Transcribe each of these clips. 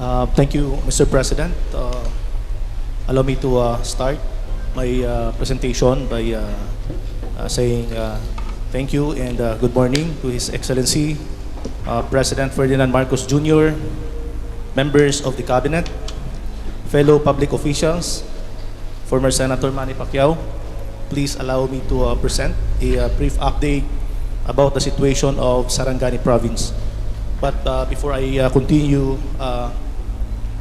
Uh, Thank you, Mr. President. Uh, Allow me to uh, start my uh, presentation by uh, uh, saying uh, thank you and uh, good morning to His Excellency uh, President Ferdinand Marcos Jr., members of the Cabinet, fellow public officials, former Senator Manny Pacquiao. Please allow me to uh, present a uh, brief update about the situation of Sarangani Province. But uh, before I uh, continue, uh,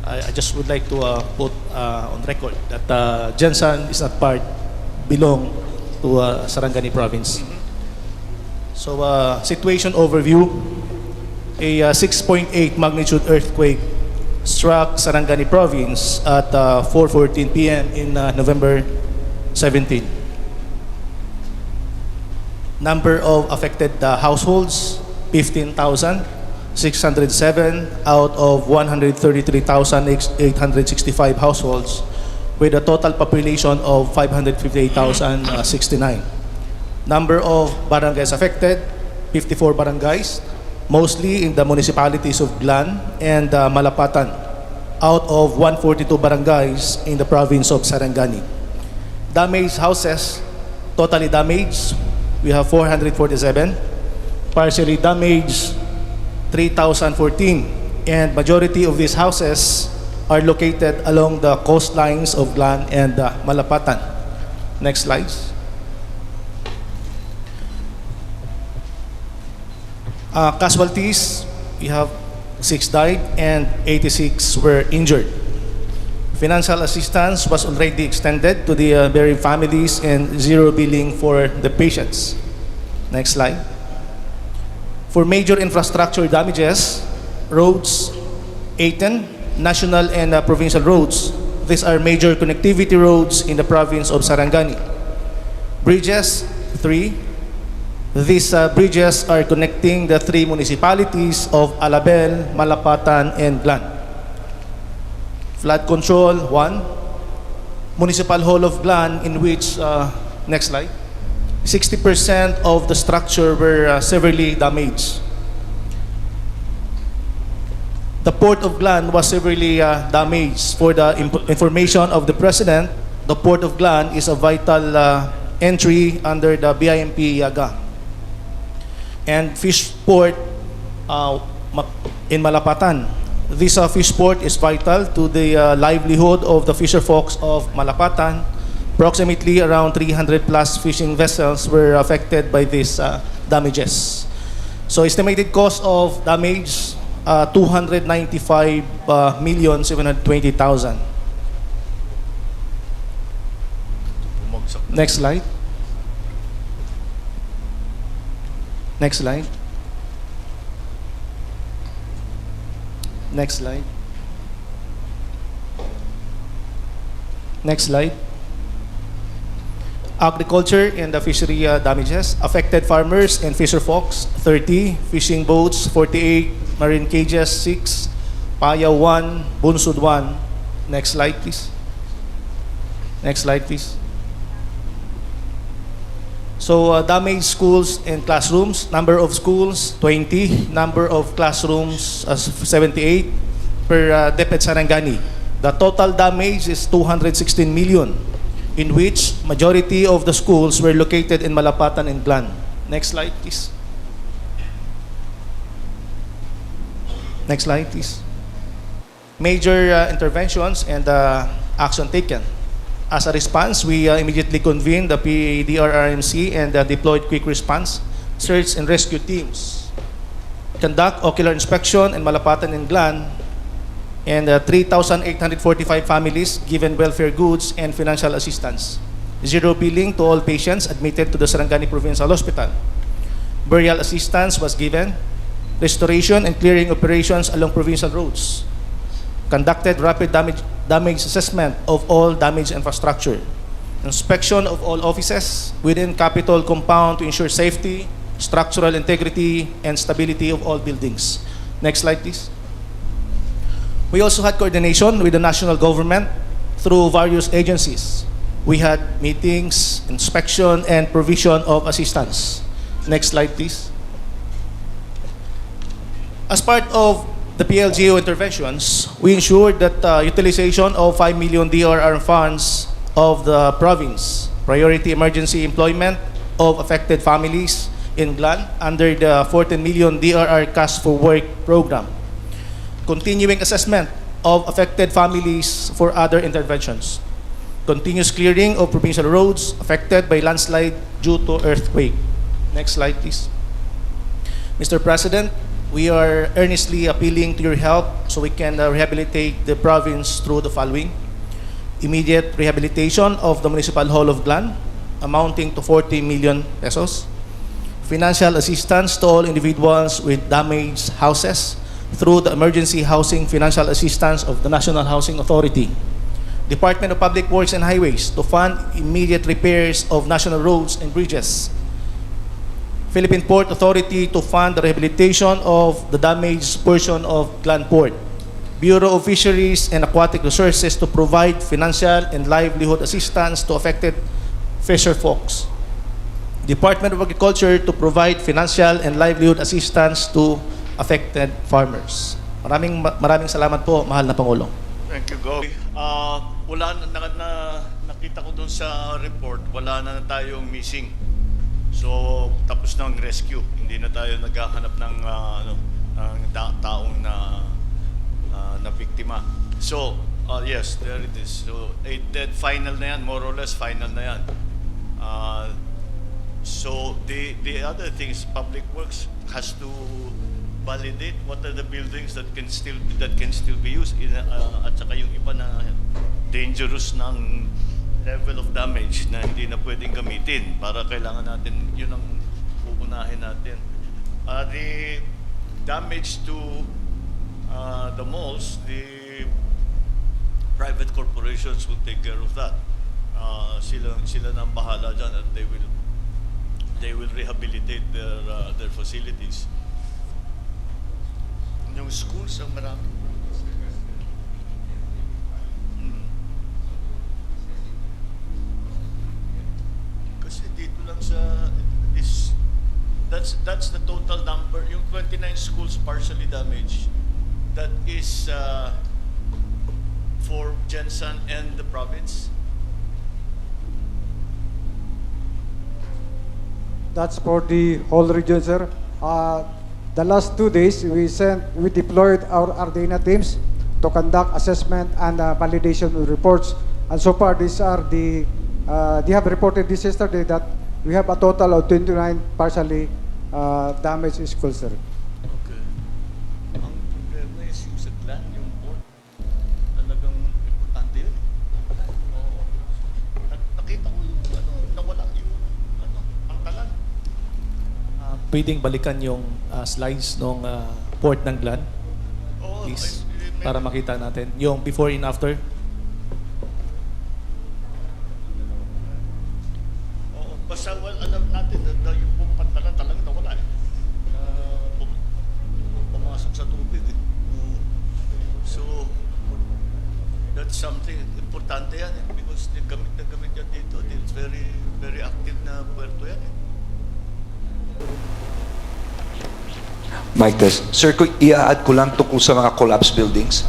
I, I just would like to uh, put uh, on record that uh, Jensan is not part, belong to uh, Sarangani Province. So, uh, situation overview. A uh, 6.8 magnitude earthquake struck Sarangani Province at uh, 4.14 p.m. in uh, November 17. Number of affected uh, households, 15,607 out of 133,865 households with a total population of 558,069. Number of barangays affected, 54 barangays, mostly in the municipalities of Glan and uh, Malapatan, out of 142 barangays in the province of Sarangani. Damaged houses, totally damaged, we have 447. Partially damaged, 3,014. And majority of these houses are located along the coastlines of Glan and uh, Malapatan. Next slides. Uh, casualties, we have six died and 86 were injured. Financial assistance was already extended to the uh, families and zero billing for the patients. Next slide. For major infrastructure damages, roads, 18, national and uh, provincial roads. These are major connectivity roads in the province of Sarangani. Bridges, 3, these uh, bridges are connecting the three municipalities of Alabel, Malapatan, and Glan. Flood control, one. Municipal Hall of Glan, in which, uh, next slide, 60% of the structure were uh, severely damaged. The Port of Glan was severely uh, damaged. For the information of the President, the Port of Glan is a vital uh, entry under the BIMP Yaga and fish port uh, in Malapatan. This uh, fish port is vital to the uh, livelihood of the fisher folks of Malapatan. Approximately around 300 plus fishing vessels were affected by these uh, damages. So estimated cost of damage, uh, 295 uh, million 720,000. Next slide. Next slide. Next slide. Next slide. Agriculture and the fishery uh, damages. Affected farmers and fisher folks, 30. Fishing boats, 48. Marine cages, 6. Paya 1. Bunsud 1. Next slide, please. Next slide, please. So, uh, damaged schools and classrooms. Number of schools, 20. Number of classrooms, uh, 78 per uh, DepEd Sarangani. The total damage is 216 million, in which majority of the schools were located in Malapatan and Glan. Next slide, please. Next slide, please. Major uh, interventions and uh, action taken. As a response, we uh, immediately convened the PDRRMC and uh, deployed quick response search and rescue teams. Conduct ocular inspection in Malapatan and Glan and uh, 3,845 families given welfare goods and financial assistance. Zero billing to all patients admitted to the Sarangani Provincial Hospital. Burial assistance was given. Restoration and clearing operations along provincial roads. Conducted rapid damage, damage assessment of all damaged infrastructure. Inspection of all offices within Capitol compound to ensure safety, structural integrity, and stability of all buildings. Next slide, please. We also had coordination with the national government through various agencies. We had meetings, inspection, and provision of assistance. Next slide, please. As part of the PLGO interventions, we ensured that uh, utilization of 5 million DRR funds of the province, priority emergency employment of affected families in GLAN under the 14 million DRR Cash for Work program, continuing assessment of affected families for other interventions, continuous clearing of provincial roads affected by landslide due to earthquake. Next slide, please. Mr. President, we are earnestly appealing to your help so we can uh, rehabilitate the province through the following. Immediate rehabilitation of the Municipal Hall of Glan amounting to 40 million pesos. Financial assistance to all individuals with damaged houses through the Emergency Housing Financial Assistance of the National Housing Authority. Department of Public Works and Highways to fund immediate repairs of national roads and bridges. Philippine Port Authority to fund the rehabilitation of the damaged portion of Glan Port. Bureau of Fisheries and Aquatic Resources to provide financial and livelihood assistance to affected fisher folks. Department of Agriculture to provide financial and livelihood assistance to affected farmers. Maraming maraming salamat po, mahal na Pangulong. Thank you, Go. Ah, wala na, na, na- nakita ko doon sa report, wala na, tayong missing. So, tapos na ang rescue. Hindi na tayo naghahanap ng ah, ano, ng ta- taong na ah, na biktima. So, ah, yes, there it is. So, eh, dead final na yan, more or less final na yan. Ah, so, the the other things, Public Works has to validate what are the buildings that can still that can still be used in uh, at saka yung iba na dangerous ng level of damage na hindi na pwedeng gamitin para kailangan natin yun ang uunahin natin. Uh, the damage to uh, the malls, the private corporations will take care of that. Uh, sila sila nang bahala dyan at they will they will rehabilitate their uh, their facilities. Yung schools ang marami. Hmm. Kasi dito lang sa is that's that's the total number yung 29 schools partially damaged that is uh, for Jensen and the province That's for the whole region, sir. Uh, the last two days, we sent, we deployed our Ardena teams to conduct assessment and uh, validation reports. And so far, these are the, uh, they have reported this yesterday that we have a total of 29 partially uh, damaged schools, sir. Okay. Ang problema is yung sa clan, yung board. Talagang importante yun. Oo. Nak- Nakita ko yung ano, nawala yung ano, pangkalan. Uh, pwedeng balikan yung uh, slides ng port ng Glan, Oo, please, para makita natin. Yung before and after. Test. Sir, kung i-add ko lang tungkol sa mga collapsed buildings.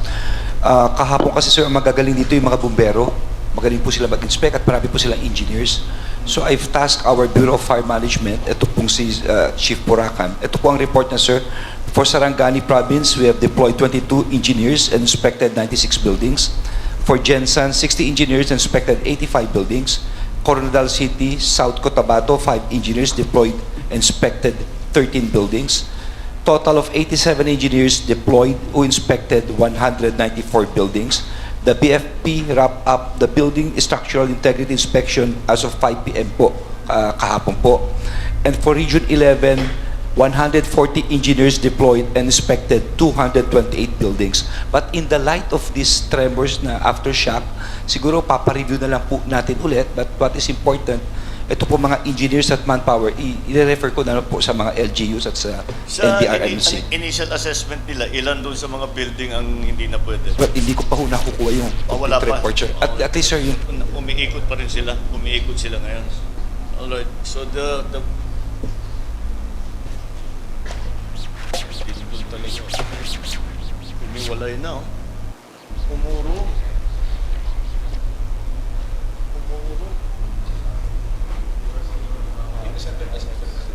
Ah, kahapon kasi sir, ang magagaling dito yung mga bumbero. Magaling po sila mag-inspect at marami po silang engineers. So I've tasked our Bureau of Fire Management, ito pong si ah, Chief Burakan. Ito po ang report na sir. For Sarangani Province, we have deployed 22 engineers and inspected 96 buildings. For Jensan, 60 engineers inspected 85 buildings. Coronadal City, South Cotabato, 5 engineers deployed inspected 13 buildings. Total of 87 engineers deployed who inspected 194 buildings. The BFP wrapped up the building structural integrity inspection as of 5 p.m. po, ah, kahapon po. And for Region 11, 140 engineers deployed and inspected 228 buildings. But in the light of these tremors na aftershock, siguro papareview na lang po natin ulit. But what is important, ito po mga engineers at manpower, i-refer ko na po sa mga LGUs at sa, Sa NDRMC. ini- initial assessment nila, ilan doon sa mga building ang hindi na pwede? But hindi ko pa ho nakukuha yung Ah, wala pa. report, sir. At, Oo. at least, sir, yung umiikot pa rin sila. Umiikot sila ngayon. Alright. So the the. Hiwalay na, oh. Umuro. Umuro.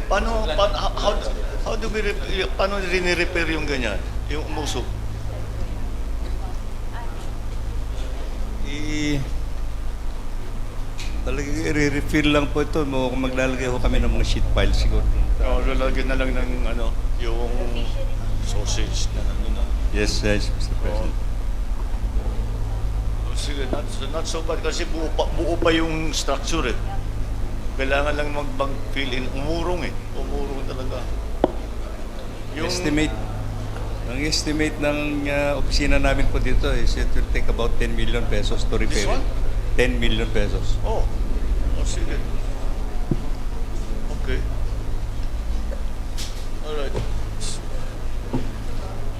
Paano, paano how, how, do we, rep- paano rini-repair yung ganyan? Yung umusok? I talagang i-refill lang po ito. Maglalagay ho kami ng mga sheet pile siguro. O, lalagyan na lang ng ano, yung sausage na ano na. Yes, yes, Mr. President. Oh, Sige, not, not so bad kasi buo pa, buo pa yung structure eh. Kailangan lang mag fill in. Umurong eh. Umurong talaga. Estimate, ang estimate ng uh, opisina namin po dito is it will take about 10 million pesos to repair it. 10 million pesos. Oh. Oh, sige. Okay. Alright.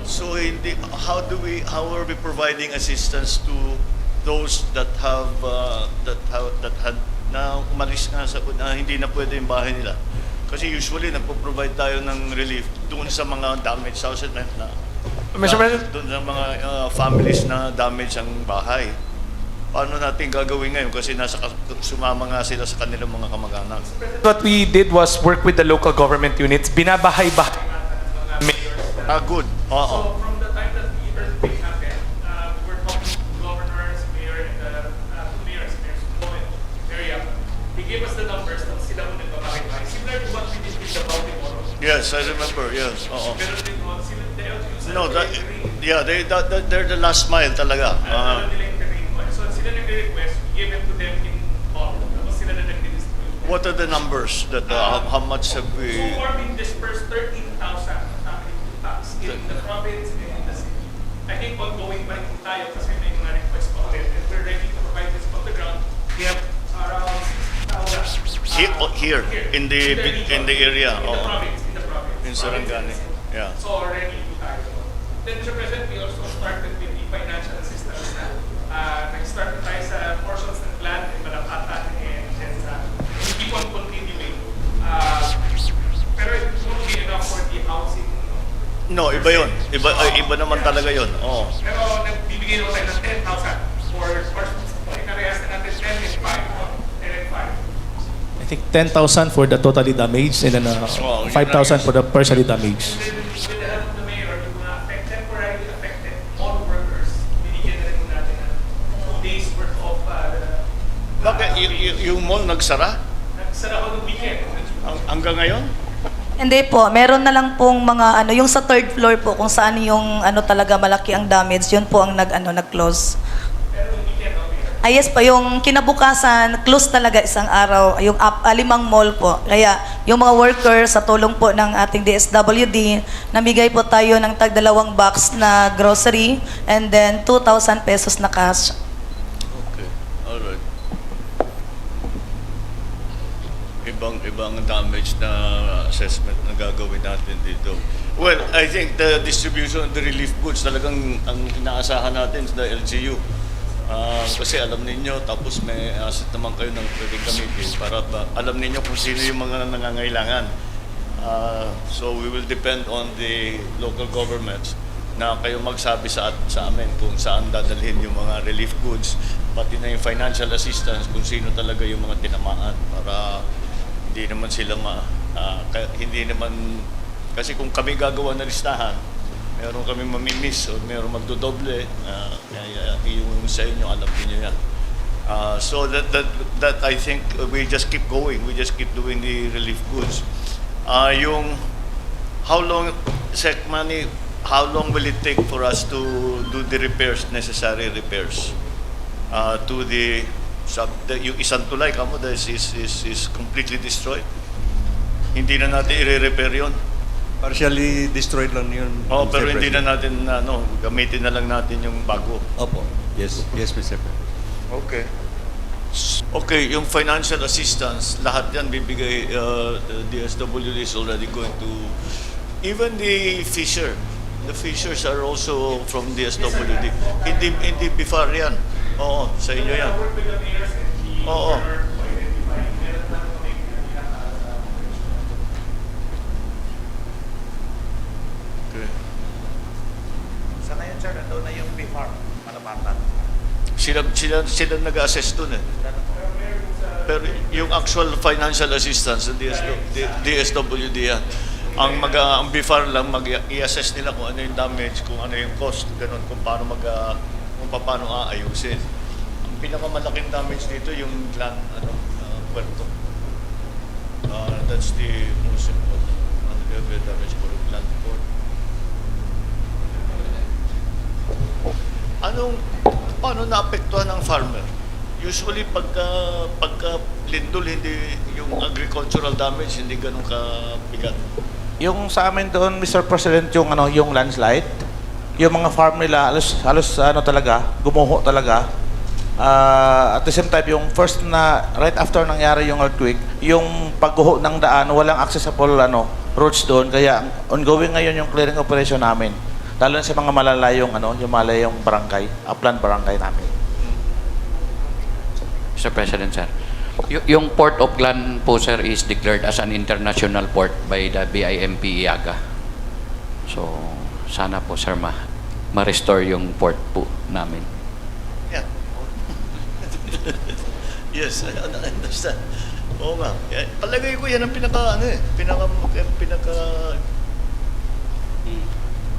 So hindi how do we how are we providing assistance to those that have uh, that have that had na umalis nga sa na hindi na pwede yung bahay nila. Kasi usually nagpo-provide tayo ng relief doon sa mga damaged houses na, na Mr. President? doon sa mga uh, families na damage ang bahay. Paano natin gagawin ngayon kasi nasa sumama nga sila sa kanilang mga kamag-anak. What we did was work with the local government units. Binabahay-bahay. Ah, good. Oo. So Yes, I remember. Yes. Oo. Pero din mo, sila, they also use No, that, yeah, they, that, that, they're the last mile talaga. Alam Ah, nila yung terrain mo. So sila nagre-request, we gave it to them in bulk. Tapos sila na nag-distribute. what are the numbers that uh, how, how much have we? So far, we've dispersed 13,000 family food packs in the province and in the city. I think ongoing pa rin tayo kasi may mga request pa ulit and we're ready to provide this on the ground. We have around 60,000. Here, uh, oh, here, in the- in the area, In the oo. province, Province Sarangani, yeah. So already tayo. Then, Mr. President, we also started with the financial assistance na uh, nag-start na tayo sa portions ng land in Malapatan and Jensa. We keep on continuing. Uh, pero it won't be enough for the housing. No, iba yon. Iba, ay, iba naman talaga yon. Oo. Pero nagbibigay naman tayo ng 10,000 for portions. Ikarehas na natin 10 and 5. No? 10 and 5. I think 10,000 for the totally damaged and then uh, Wow, yun 5,000 lang. for the partially damaged. Uh, Bakit y- y- yung mall nagsara? Nagsara ko ng weekend. Ang, hanggang ngayon? Hindi po, meron na lang pong mga ano, yung sa third floor po kung saan yung ano talaga malaki ang damage, yun po ang nag ano nag-close. Okay. Ah, yes pa, yung kinabukasan, close talaga isang araw, yung up, alimang mall po. Kaya yung mga workers sa tulong po ng ating DSWD, namigay po tayo ng tag dalawang box na grocery and then 2,000 pesos na cash. Okay. Alright. Ibang ibang damage na assessment na gagawin natin dito. Well, I think the distribution of the relief goods talagang ang inaasahan natin sa LGU. Ah, kasi alam ninyo, tapos may asset naman kayo ng pwedeng gamitin para ba, alam ninyo kung sino yung mga nangangailangan. Ah, so we will depend on the local governments na kayo magsabi sa at sa amin kung saan dadalhin yung mga relief goods, pati na yung financial assistance kung sino talaga yung mga tinamaan para hindi naman sila ma ka- hindi naman kasi kung kami gagawa ng listahan, meron kami mamimiss o meron magdodoble, ah, kaya yung sa inyo alam niyo yan. Uh, so that, that that I think uh, we just keep going. We just keep doing the relief goods. Uh, yung how long sec money how long will it take for us to do the repairs necessary repairs uh, to the sub the, yung isang tulay kamo is, is is completely destroyed hindi na natin i-repair yon Partially destroyed lang yun. oh Mr. pero hindi na natin ano gamitin na lang natin yung bago Opo. Yes, yes, Mr. President. Okay. Okay, yung financial assistance, lahat yan bibigay, uh, the DSWD is already going to, even the fisher, the fishers are also from DSWD. Hindi, hindi BIFAR yan. Oo, sa inyo yan. Oo. governor to identify meron na kami pinaka- Okay. Sa ngayon, sir, ano Sila, sila, sila nag-assess dun eh. Pero yung actual financial assistance, DSW, DSWD yan. Ang mag ang BIFAR lang mag i-assess nila kung ano yung damage, kung ano yung cost, ganun, kung paano mag ah, kung paano aayusin. Ang pinakamalaking damage dito yung land ano, uh, puerto. Uh, that's the most important. Ano yung damage for land port. Anong, paano naapektuhan ng farmer? Usually pagka, pagka lindol, hindi, yung agricultural damage, hindi ganun kabigat. Yung sa amin doon, Mr. President, yung ano, yung landslide, yung mga farm nila, halos, halos ano talaga, gumuho talaga. Ah, at the same time, yung first na, right after nangyari yung earthquake, yung pagguho ng daan, walang accessible ano, roads doon. Kaya ongoing ngayon yung clearing operation namin. Lalo na sa mga malalayong, ano, yung malayong barangay, upland barangay namin. Mr. President, sir. Y- yung Port of Glan po, sir, is declared as an international port by the BIMP IAGA. So, sana po, sir, ma ma-restore yung port po namin. Yeah. yes, I I understand. Oo nga. Eh, Palagay ko yan ang pinaka, ano eh, pinaka, pinaka,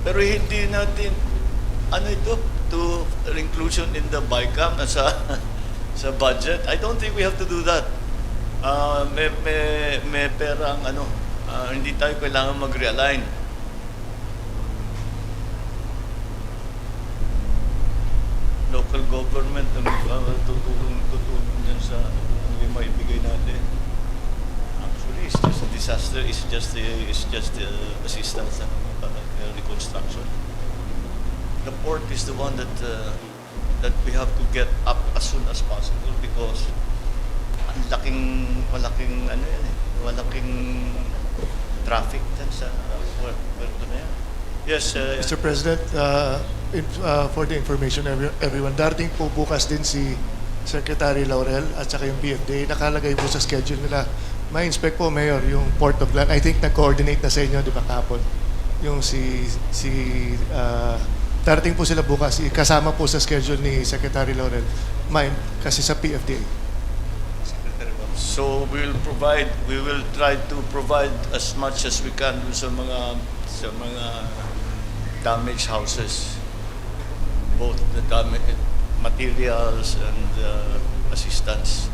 pero hindi natin, ano ito, to inclusion in the BICAM na sa, sa budget. I don't think we have to do that. Ah, may, may, may pera ang ano, ah, hindi tayo kailangan mag-realign. local government ang uh, tutulong tutulong dyan sa ano yung maibigay natin. Actually, it's just a disaster. It's just a, it's just a assistance uh, uh, reconstruction. The port is the one that uh, that we have to get up as soon as possible because ang laking malaking ano yan eh, malaking traffic dyan sa port, puerto na yan. Yes, uh, Mr. President, uh, in- uh, for the information everyone, darating po bukas din si Secretary Laurel at saka yung BFD. Nakalagay po sa schedule nila. May inspect po, Mayor, yung Port of Land. I think nag-coordinate na sa inyo, di ba, kapon? Yung si, si, uh, darating po sila bukas. Kasama po sa schedule ni Secretary Laurel. May, kasi sa PFDA. So we will provide, we will try to provide as much as we can sa mga sa mga damaged houses, both the damage materials and uh, assistance.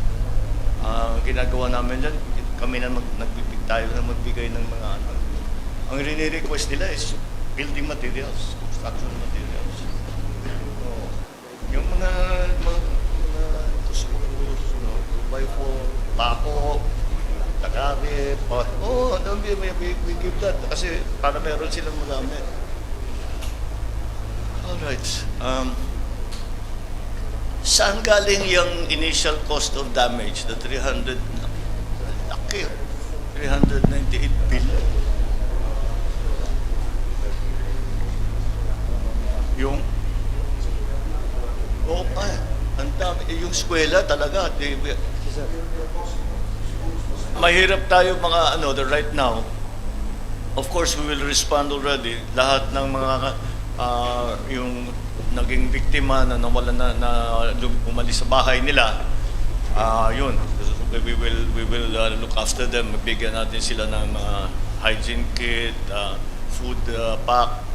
Ang ginagawa namin dyan, kami na mag, nagbibig tayo na magbigay ng mga ano. Ang rini-request nila is building materials, construction materials. Oo. Yung mga, mga, mga screws, you know, 2x4, bako, tagabi, pa, oh, ano, we, we, we, give that kasi para meron silang magamit. Alright. Um, saan galing yung initial cost of damage, the 300, laki, 398 billion? Yung Oo pa. Ang dami. Eh, Yung eskwela talaga. Di, mahirap tayo mga ano, the right now. Of course, we will respond already. Lahat ng mga ah, yung naging biktima na nawalan na, na umalis sa bahay nila, ah yun. We will, we will ah, look after them. Bigyan natin sila ng mga hygiene kit, ah, food ah, pack,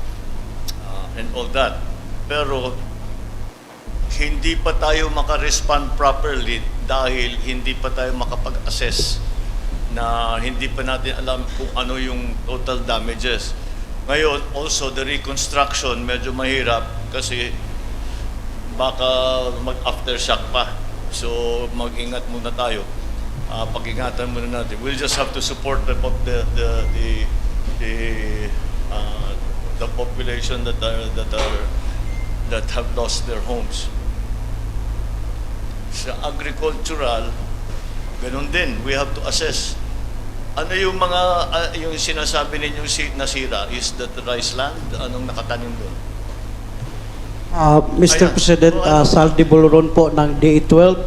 and all that. Pero hindi pa tayo makarespond properly dahil hindi pa tayo makapag-assess na hindi pa natin alam kung ano yung total damages. Ngayon, also the reconstruction medyo mahirap kasi baka mag-aftershock pa. So mag-ingat muna tayo. Ah, pag-ingatan muna natin. We'll just have to support the the the the ah, the population that are that are that have lost their homes. Sa agricultural, ganun din. We have to assess. Ano yung mga, ah, yung sinasabi ninyong si, nasira? Is that rice land? Anong nakatanim doon? Uh, Mr. Ayan. President, Oh, uh, ano? Saldi Buluron po ng DA12.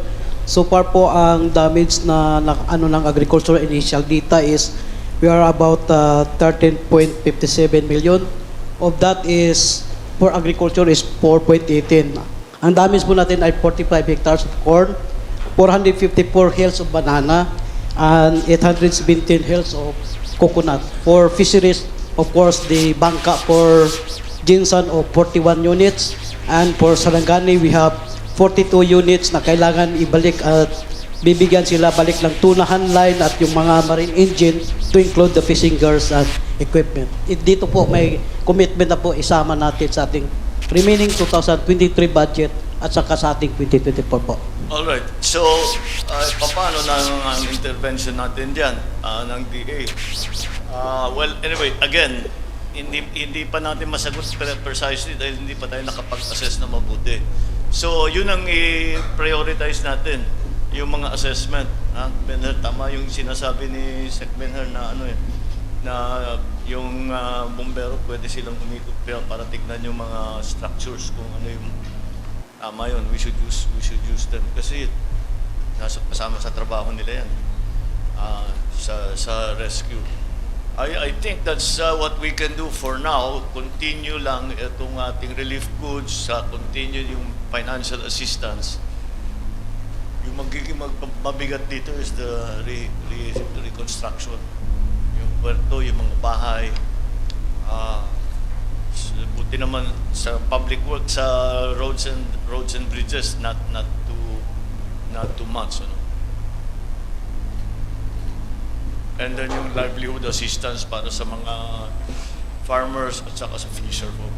So far po ang damage na, na ano ng agricultural initial data is we are about uh, 13.57 million. Of that is for agriculture is 4.18. Ang damage po natin ay 45 hectares of corn, 454 hills of banana, and 817 hills of coconut. For fisheries, of course, the bangka for Jinsan of 41 units, and for Sarangani, we have 42 units na kailangan ibalik at bibigyan sila balik ng tunahan line at yung mga marine engine to include the fishing gears and equipment. It, dito po may commitment na po isama natin sa ating remaining 2023 budget at saka sa ating 2024 po. Alright, so uh, paano na ang intervention natin dyan ah, ng DA? Ah, well, anyway, again, hindi hindi pa natin masagot pre- precisely dahil hindi pa tayo nakapag-assess na mabuti. So, yun ang i-prioritize natin, yung mga assessment. Ha? Benher, tama yung sinasabi ni Sec Benher na ano eh, na yung ah, bumbero pwede silang umikot pa- para tignan yung mga structures kung ano yung Tama yun. We should use, we should use them. Kasi nasa kasama sa trabaho nila yan. Ah, sa, sa rescue. I, I think that's uh, what we can do for now. Continue lang itong ating relief goods, sa continue yung financial assistance. Yung magiging mag, mabigat dito is the re, re, reconstruction. Yung puerto, yung mga bahay. Ah, S- buti naman sa public work sa roads and roads and bridges not not too not too much ano and then yung livelihood assistance para sa mga farmers at saka sa fisher folk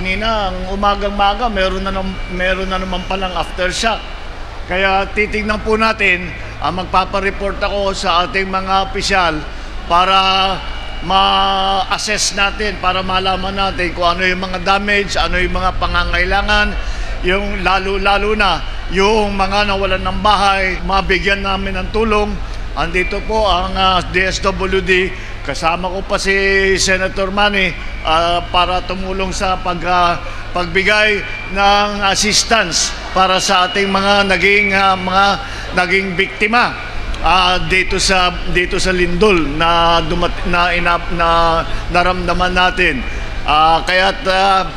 kanina ang umagang-maga meron na meron na naman palang aftershock. Kaya titingnan po natin, ah, magpapa-report ako sa ating mga opisyal para ma-assess natin, para malaman natin kung ano yung mga damage, ano yung mga pangangailangan, yung lalo-lalo na yung mga nawalan ng bahay, mabigyan namin ng tulong. Andito po ang ah, DSWD, kasama ko pa si Senator Manny ah, para tumulong sa pag, ah, pagbigay ng assistance para sa ating mga naging ah, mga naging biktima ah, dito sa dito sa Lindol na dumat, na, ina, na naramdaman natin. Ah, kaya't ah,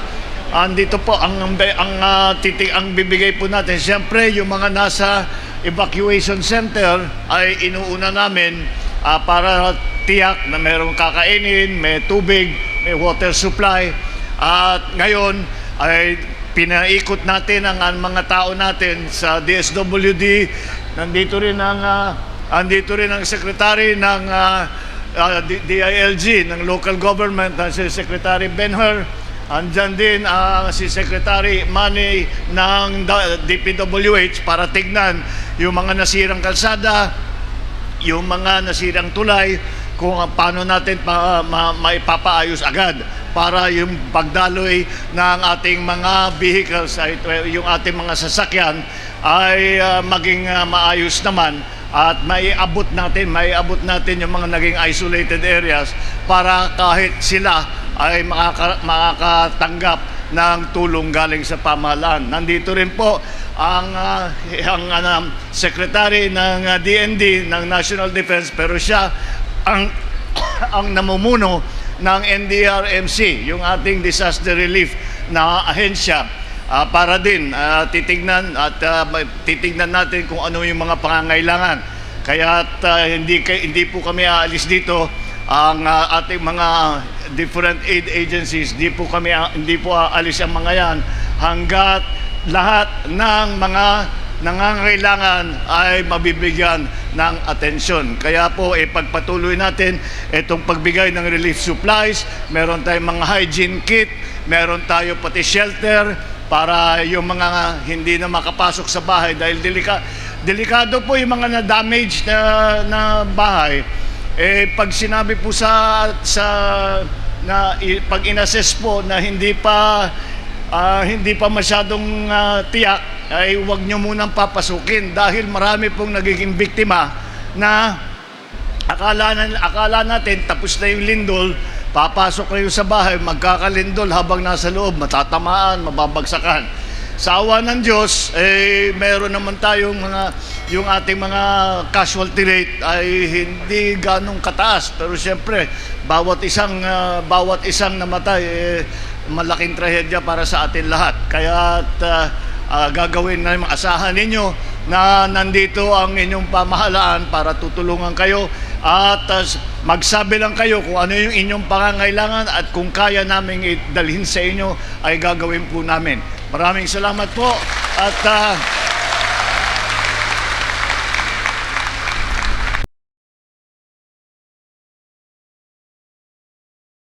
andito po ang ang ah, titig ang bibigay po natin. Siyempre yung mga nasa evacuation center ay inuuna namin ah, para tiyak na mayroong kakainin, may tubig, may water supply. At ngayon ay pinaikot natin ang, ang mga tao natin sa DSWD. Nandito rin ang ah, andito rin ang secretary ng ah, ah, D- DILG ng local government, na si Secretary Benher. Andyan din ang si Secretary Manny ng DPWH para tignan yung mga nasirang kalsada, yung mga nasirang tulay, kung paano natin pa, ma, maipapaayos agad para yung pagdaloy ng ating mga vehicles, ay, yung ating mga sasakyan ay ah, maging ah, maayos naman at maiabot natin, maiabot natin yung mga naging isolated areas para kahit sila ay makaka, makakatanggap ng tulong galing sa pamahalaan. Nandito rin po ang, ah, ang ah, secretary ng ah, DND ng National Defense pero siya ang ang namumuno ng NDRMC, yung ating disaster relief na ahensya ah, para din ah, titignan at may- titignan natin kung ano yung mga pangangailangan. Kaya hindi kay- hindi po kami aalis dito ang ah, ating mga different aid agencies, di po kami ah, hindi po aalis ang mga yan hanggat lahat ng mga nangangailangan ay mabibigyan ng atensyon. Kaya po, eh, pagpatuloy natin itong pagbigay ng relief supplies, meron tayong mga hygiene kit, meron tayo pati shelter para yung mga hindi na makapasok sa bahay dahil delika, delikado po yung mga na-damage na, na bahay. Eh, pag sinabi po sa, sa na pag inassess po na hindi pa Ah, hindi pa masyadong ah, tiyak, ay huwag nyo munang papasukin dahil marami pong nagiging biktima na akala, na, akala natin tapos na yung lindol, papasok kayo sa bahay, magkakalindol habang nasa loob, matatamaan, mababagsakan. Sa awa ng Diyos, eh, meron naman tayong mga, yung ating mga casualty rate ay hindi ganong kataas. Pero siyempre, bawat isang, ah, bawat isang namatay, eh, malaking trahedya para sa atin lahat. Kaya uh, ah, gagawin na asahan ninyo na nandito ang inyong pamahalaan para tutulungan kayo at ah, magsabi lang kayo kung ano yung inyong pangangailangan at kung kaya namin idalhin sa inyo ay gagawin po namin. Maraming salamat po. At ah,